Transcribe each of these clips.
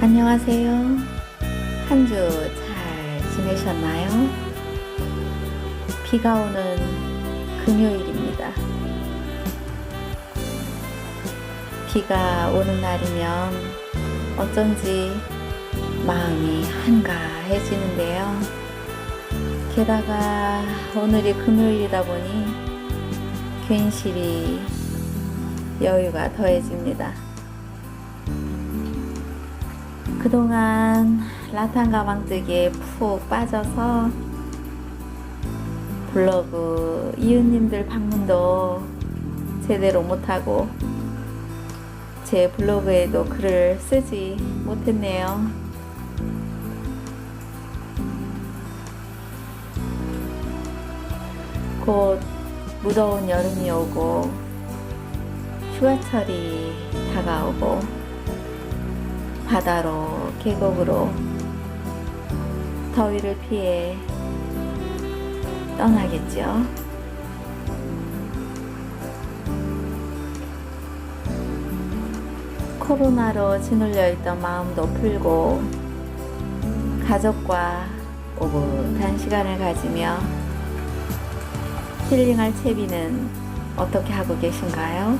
안녕하세요. 한 주 잘 지내셨나요? 비가 오는 금요일입니다. 비가 오는 날이면 어쩐지 마음이 한가해지는데요. 게다가 오늘이 금요일이다 보니 괜시리 여유가 더해집니다. 그동안 라탄 가방 뜨기에 푹 빠져서 블로그 이웃님들 방문도 제대로 못하고 제 블로그에도 글을 쓰지 못했네요. 곧 무더운 여름이 오고 휴가철이 다가오고 바다로 계곡으로 더위를 피해 떠나겠죠. 코로나로 짓눌려 있던 마음도 풀고 가족과 오붓한 시간을 가지며 힐링할 채비는 어떻게 하고 계신가요?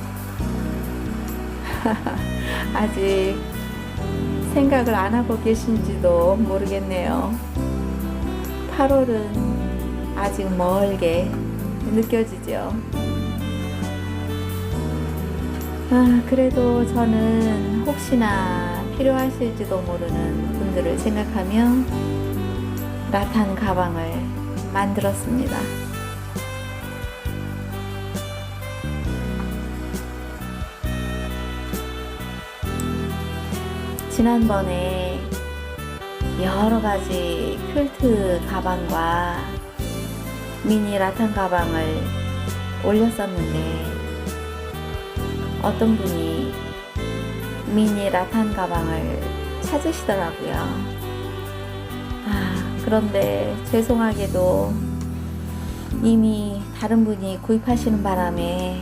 아직 생각을 안 하고 계신지도 모르겠네요. 8월은 아직 멀게 느껴지죠. 아, 그래도 저는 혹시나 필요하실지도 모르는 분들을 생각하며 라탄 가방을 만들었습니다. 지난번에 여러 가지 퀼트 가방과 미니 라탄 가방을 올렸었는데 어떤 분이 미니 라탄 가방을 찾으시더라고요. 아, 그런데 죄송하게도 이미 다른 분이 구입하시는 바람에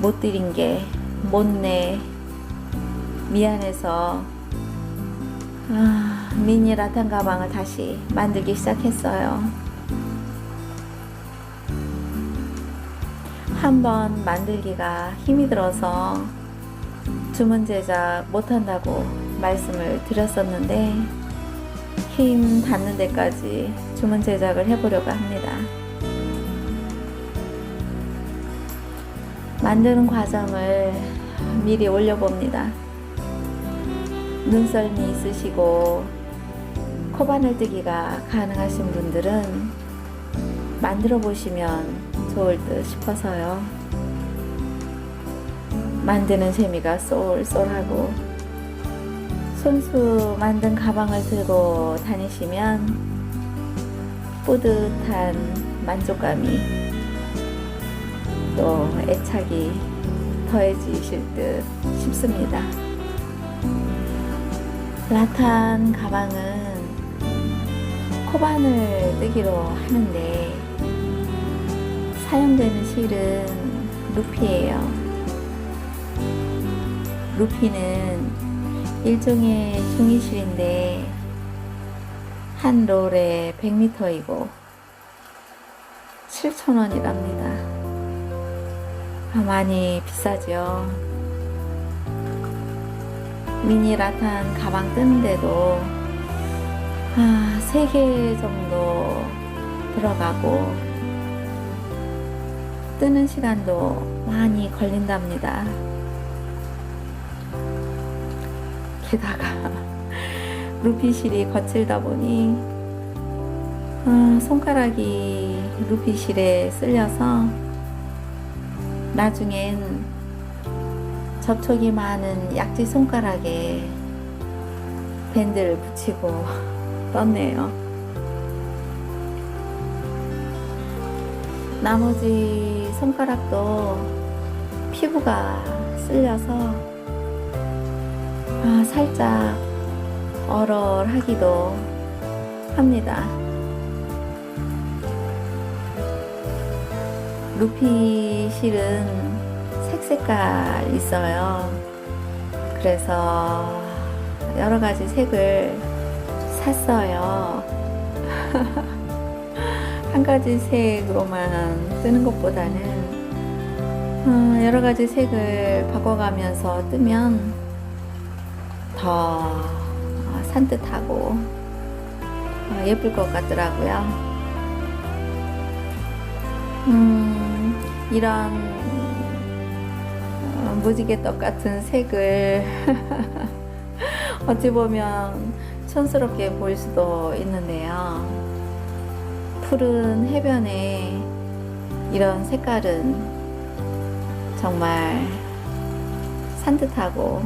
못 드린 게 못내 미안해서 아, 미니 라탄 가방을 다시 만들기 시작했어요. 한 번 만들기가 힘이 들어서 주문 제작 못한다고 말씀을 드렸었는데 힘 닿는 데까지 주문 제작을 해보려고 합니다. 만드는 과정을 미리 올려봅니다. 눈썰미 있으시고 코바늘 뜨기가 가능하신 분들은 만들어 보시면 좋을 듯 싶어서요. 만드는 재미가 쏠쏠하고 손수 만든 가방을 들고 다니시면 뿌듯한 만족감이 또 애착이 더해지실 듯 싶습니다. 라탄 가방은 코바늘 뜨기로 하는데 사용되는 실은 루피예요. 루피는 일종의 종이실인데 한 롤에 100m이고 7,000원이랍니다. 아, 많이 비싸죠. 미니 라탄 가방 뜨는데도 아, 3개 정도 들어가고 뜨는 시간도 많이 걸린답니다. 게다가 루피실이 거칠다 보니 아, 손가락이 루피실에 쓸려서 나중엔 접촉이 많은 약지 손가락에 밴드를 붙이고 떴네요. 나머지 손가락도 피부가 쓸려서 아, 살짝 얼얼하기도 합니다. 루피 실은 색색깔 있어요. 그래서 여러 가지 색을 샀어요. 한 가지 색으로만 뜨는 것보다는 어, 여러 가지 색을 바꿔가면서 뜨면 더 어, 산뜻하고 어, 예쁠 것 같더라고요. 음, 이런 어, 무지개 떡 같은 색을 어찌 보면 촌스럽게 보일 수도 있는데요. 푸른 해변에 이런 색깔은 정말 산뜻하고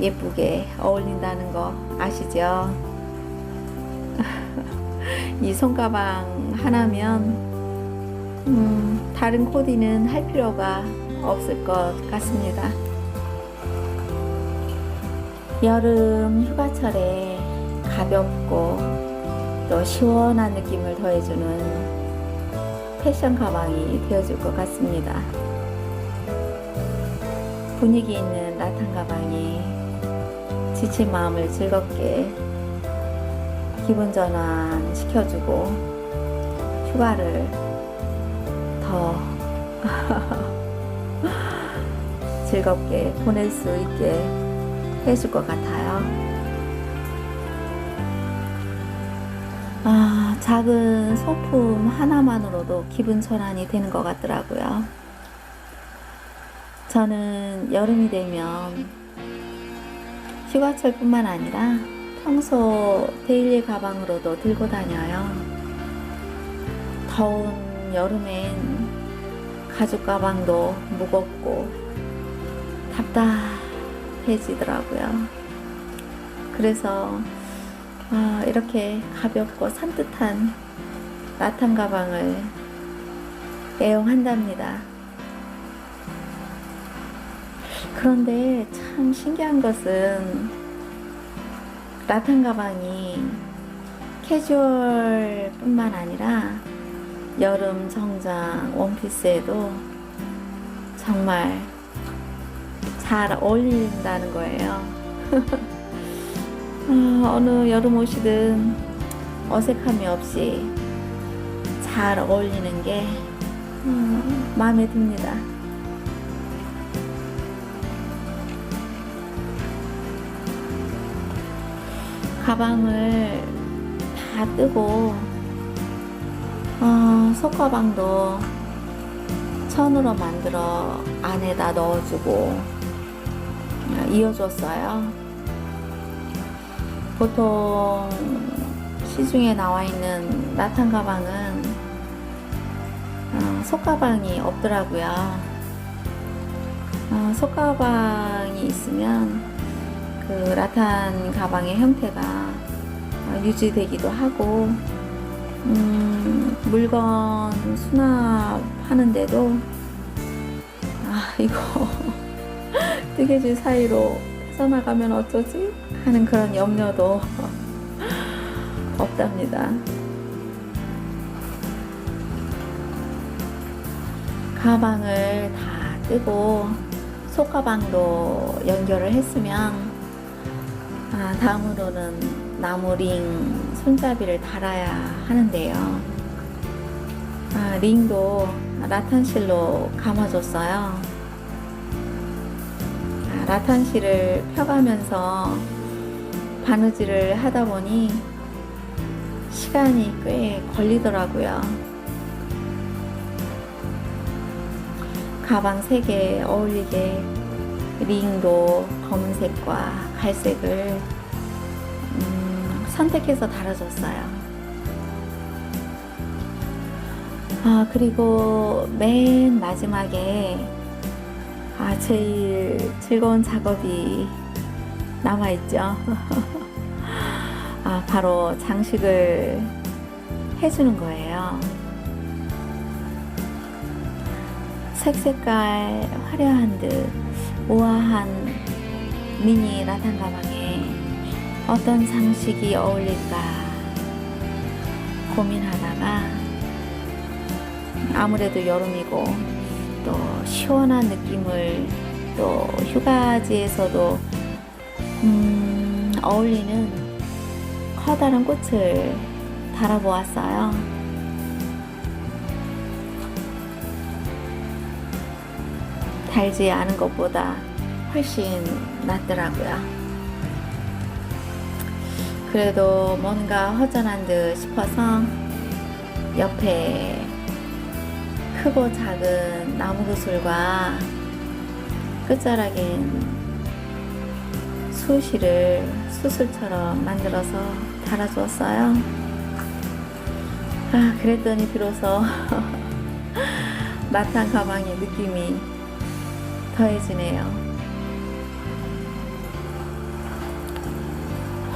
예쁘게 어울린다는 거 아시죠? 이 손가방 하나면 음, 다른 코디는 할 필요가 없을 것 같습니다. 여름 휴가철에 가볍고 또 시원한 느낌을 더해주는 패션 가방이 되어줄 것 같습니다. 분위기 있는 라탄 가방이 지친 마음을 즐겁게 기분 전환 시켜주고 휴가를 더 즐겁게 보낼 수 있게 해줄 것 같아요. 아, 작은 소품 하나만으로도 기분 전환이 되는 것 같더라고요. 저는 여름이 되면 휴가철뿐만 아니라 평소 데일리 가방으로도 들고 다녀요. 더운 여름엔 가죽 가방도 무겁고 답답해지더라고요. 그래서 아, 이렇게 가볍고 산뜻한 라탄 가방을 애용한답니다. 그런데 참 신기한 것은 라탄 가방이 캐주얼 뿐만 아니라 여름 정장 원피스에도 정말 잘 어울린다는 거예요. 아, 어느 여름 옷이든 어색함이 없이 잘 어울리는 게 음, 마음에 듭니다. 가방을 다 뜨고 어, 속가방도 천으로 만들어 안에다 넣어주고 이어줬어요. 보통 시중에 나와 있는 라탄 가방은 어, 속가방이 없더라고요. 어, 속가방이 있으면 그 라탄 가방의 형태가 어, 유지되기도 하고 음, 물건 수납하는데도 아 이거 뜨개질 사이로 빠져나가면 어쩌지 하는 그런 염려도 없답니다. 가방을 다 뜨고 속가방도 연결을 했으면 아, 다음으로는 나무 링 손잡이를 달아야 하는데요. 아, 링도 라탄실로 감아줬어요. 아, 라탄실을 펴가면서 바느질을 하다 보니 시간이 꽤 걸리더라고요. 가방 세개 어울리게 링도 검은색과 갈색을 음, 선택해서 달아줬어요. 아, 그리고 맨 마지막에 아, 제일 즐거운 작업이 남아있죠. 아, 바로 장식을 해주는 거예요. 색색깔 화려한 듯 우아한 미니 라탄 가방에 어떤 장식이 어울릴까 고민하다가 아무래도 여름이고 또 시원한 느낌을 또 휴가지에서도 음, 어울리는 커다란 꽃을 달아보았어요. 달지 않은 것보다 훨씬 낫더라고요. 그래도 뭔가 허전한 듯 싶어서 옆에 크고 작은 나무 구슬과 끝자락엔 수시를 수술처럼 만들어서 달아주었어요. 아, 그랬더니 비로소 나탄 가방의 느낌이 더해지네요.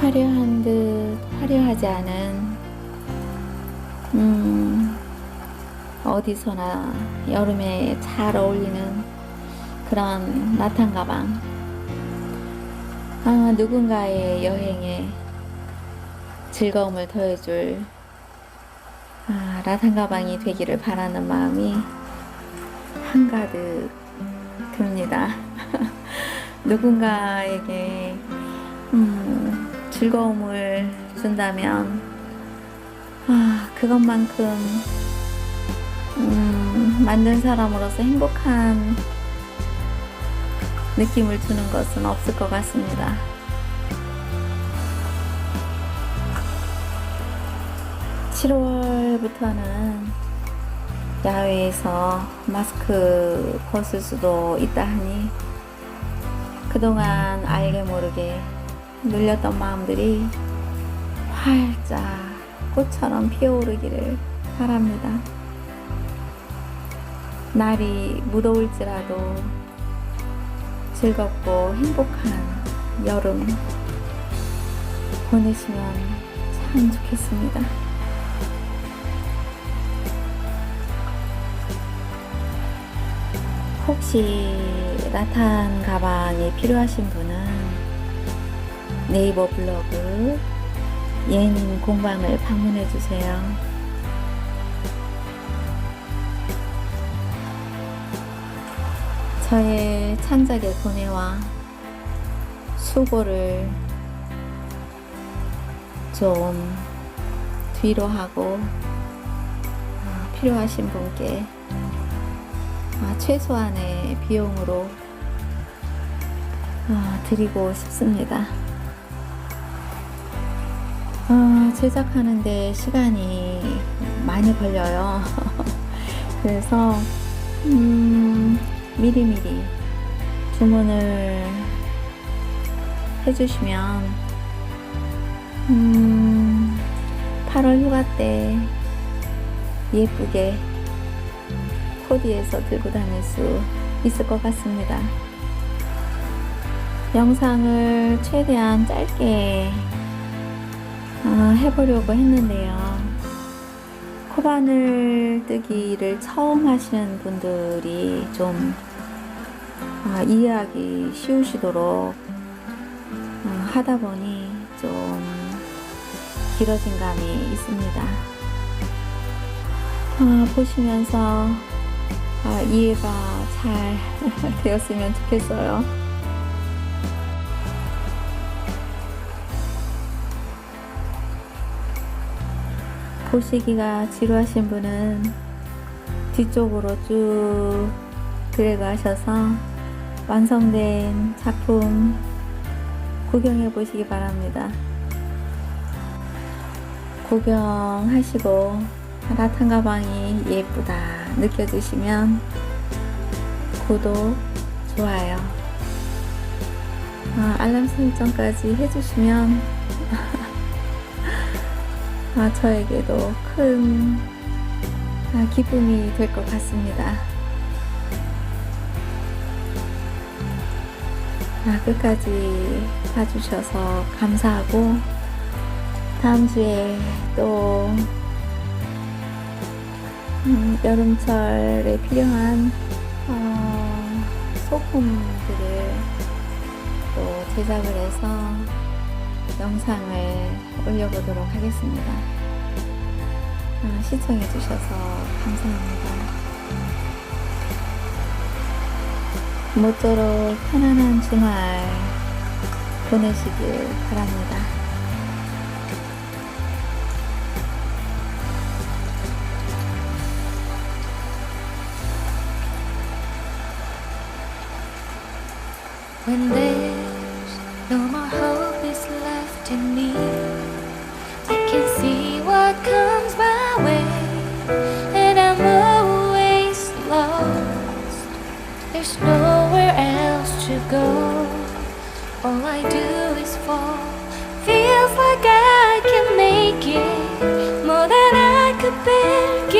화려한 듯 화려하지 않은 음 어디서나 여름에 잘 어울리는 그런 나탄 가방 아 누군가의 여행에 즐거움을 더해줄 아, 라탄 가방이 되기를 바라는 마음이 한가득 듭니다. 누군가에게 음, 즐거움을 준다면 아, 그것만큼 음, 만든 사람으로서 행복한 느낌을 주는 것은 없을 것 같습니다. (7월부터는) 야외에서 마스크 벗을 수도 있다 하니 그동안 알게 모르게 눌렸던 마음들이 활짝 꽃처럼 피어오르기를 바랍니다. 날이 무더울지라도 즐겁고 행복한 여름 보내시면 참 좋겠습니다. 혹시 라탄 가방이 필요하신 분은 네이버 블로그 예님 공방을 방문해 주세요. 저의 창작의 고뇌와 수고를 좀 뒤로 하고 아, 필요하신 분께 아, 최소한의 비용으로 아, 드리고 싶습니다. 아, 제작하는데 시간이 많이 걸려요. 그래서 음, 미리미리 주문을 해주시면 음, 8월 휴가 때 예쁘게 코디에서 들고 다닐 수 있을 것 같습니다. 영상을 최대한 짧게 어, 해보려고 했는데요. 코바늘 뜨기를 처음 하시는 분들이 좀 어, 이해하기 쉬우시도록 어, 하다 보니 좀 길어진 감이 있습니다. 어, 보시면서 아, 이해가 잘 되었으면 좋겠어요. 보시기가 지루하신 분은 뒤쪽으로 쭉 들어가셔서 완성된 작품 구경해 보시기 바랍니다. 구경하시고 라탄 가방이 예쁘다 느껴지시면 구독, 좋아요, 아, 알람 설정까지 해주시면 아, 저에게도 큰 아, 기쁨이 될 것 같습니다. 끝까지 봐주셔서 감사하고 다음 주에 또 음, 여름철에 필요한 어, 소품들을 또 제작을 해서 영상을 올려보도록 하겠습니다. 아, 시청해주셔서 감사합니다. 모쪼록 편안한 주말 보내시길 바랍니다. There's no go. All I do is fall. Feels like I can make it more than I could bear.